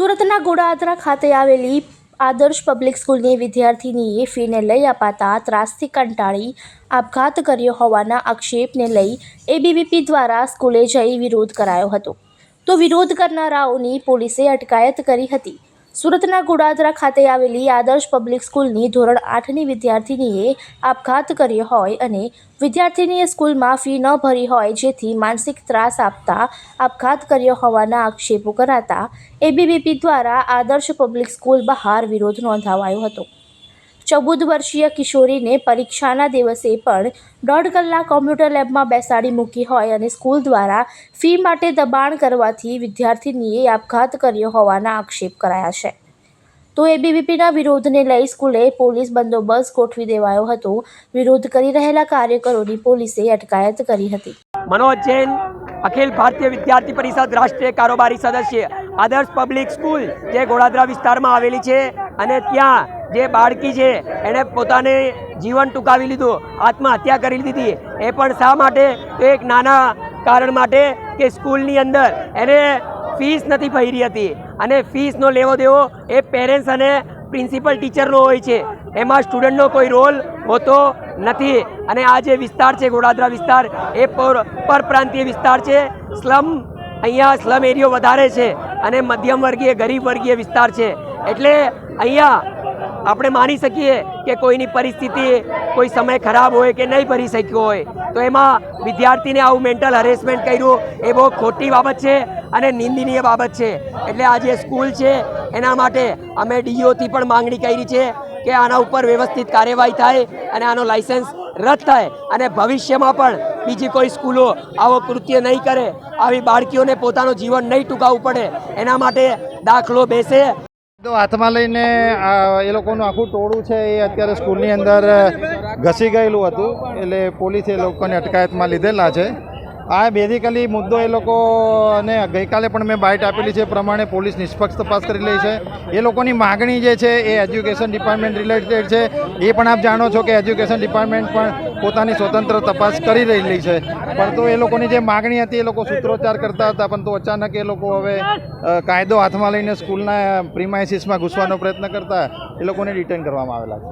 સુરતના ગોડાદરા ખાતે આવેલી આદર્શ પબ્લિક સ્કૂલની વિદ્યાર્થીનીએ ફીને લઈ અપાતા ત્રાસથી કંટાળી આપઘાત કર્યો હોવાના આક્ષેપને લઈ એબીવીપી દ્વારા સ્કૂલે જઈ વિરોધ કરાયો હતો. તો વિરોધ કરનારાઓની પોલીસે અટકાયત કરી હતી. સુરતના ગુડાદરા ખાતે આવેલી આદર્શ પબ્લિક સ્કૂલની ધોરણ આઠની વિદ્યાર્થીનીએ આપઘાત કર્યો હોય અને વિદ્યાર્થીનીએ સ્કૂલમાં ફી ન ભરી હોય જેથી માનસિક ત્રાસ આપતા આપઘાત કર્યો હોવાના આક્ષેપો કરાતા એબીવીપી દ્વારા આદર્શ પબ્લિક સ્કૂલ બહાર વિરોધ નોંધાવાયો હતો. ચૌદ વર્ષીય કિશોરીને પરીક્ષાના દિવસે પણ દોઢ કલાક કોમ્પ્યુટર લેબમાં બેસાડી મૂકી હોય અને સ્કૂલ દ્વારા ફી માટે દબાણ કરવાથી વિદ્યાર્થીનીએ આપઘાત કર્યો હોવાના આક્ષેપ કરાયા છે. તો એબીવીપીના વિરોધને લઈ સ્કૂલે પોલીસ બંદોબસ્ત ગોઠવી દેવાયો હતો. વિરોધ કરી રહેલા કાર્યકરોની પોલીસે અટકાયત કરી હતી. મનોજ જૈન, અખિલ ભારતીય વિદ્યાર્થી પરિષદ રાષ્ટ્રીય કારોબારી સદસ્ય, આદર્શ પબ્લિક સ્કૂલ, જે ગોળાદરા વિસ્તારમાં આવેલી છે અને ત્યાં જે બાળકી છે એણે પોતાને જીવન ટૂંકાવી લીધું, આત્મહત્યા કરી લીધી એ પણ શા માટે? તો એક નાના કારણ માટે કે સ્કૂલની અંદર એને ફીસ નથી ભરી હતી. અને ફીસનો લેવો દેવો એ પેરેન્ટ્સ અને પ્રિન્સિપલ ટીચરનો હોય છે. એમાં સ્ટુડન્ટનો કોઈ રોલ હોતો નથી. અને આ જે વિસ્તાર છે, ગોડાદરા વિસ્તાર, એ પર પરપ્રાંતીય વિસ્તાર છે. સ્લમ, અહીંયા સ્લમ એરિયો વધારે છે. અને મધ્યમ વર્ગીય ગરીબ વર્ગીય વિસ્તાર છે. એટલે અહીંયા આપણે માની શકીએ કે કોઈની પરિસ્થિતિ કોઈ સમય ખરાબ હોય કે નહીં ભરી શક્યો હોય, તો એમાં વિદ્યાર્થીને આવું મેન્ટલ હરેસમેન્ટ કર્યું, એ બહુ ખોટી બાબત છે અને નિંદનીય બાબત છે. એટલે આ જે સ્કૂલ છે, એના માટે અમે ડીઓથી પણ માંગણી કરી છે કે આના ઉપર વ્યવસ્થિત કાર્યવાહી થાય અને આનો લાઇસન્સ રદ થાય અને ભવિષ્યમાં પણ બીજી કોઈ સ્કૂલો આવો કૃત્ય નહીં કરે, આવી બાળકીઓને પોતાનું જીવન નહીં ટૂંકાવવું પડે. એના માટે દાખલો બેસે. તો હાથમાં લઈને એ લોકોનું આખું ટોળું છે, એ અત્યારે સ્કૂલની અંદર ઘસી ગયેલું હતું. એટલે પોલીસે એ લોકોને અટકાયતમાં લીધેલા છે. આ બેઝિકલી મુદ્દો એ લોકોને ગઈકાલે પણ મેં બાઇટ આપેલી છે. પ્રમાણે પોલીસ નિષ્પક્ષ તપાસ કરી રહી છે. એ લોકોની માગણી જે છે એ એજ્યુકેશન ડિપાર્ટમેન્ટ રિલેટેડ છે. એ પણ આપ જાણો છો કે એજ્યુકેશન ડિપાર્ટમેન્ટ પણ પોતાની સ્વતંત્ર તપાસ કરી રહેલી છે. પરંતુ એ લોકોની જે માગણી હતી એ લોકો સૂત્રોચ્ચાર કરતા હતા પરંતુ અચાનક એ લોકો હવે કાયદો હાથમાં લઈને સ્કૂલના પ્રિમાઇસીસમાં ઘૂસવાનો પ્રયત્ન કરતા એ લોકોને ડિટેન કરવામાં આવેલા છે.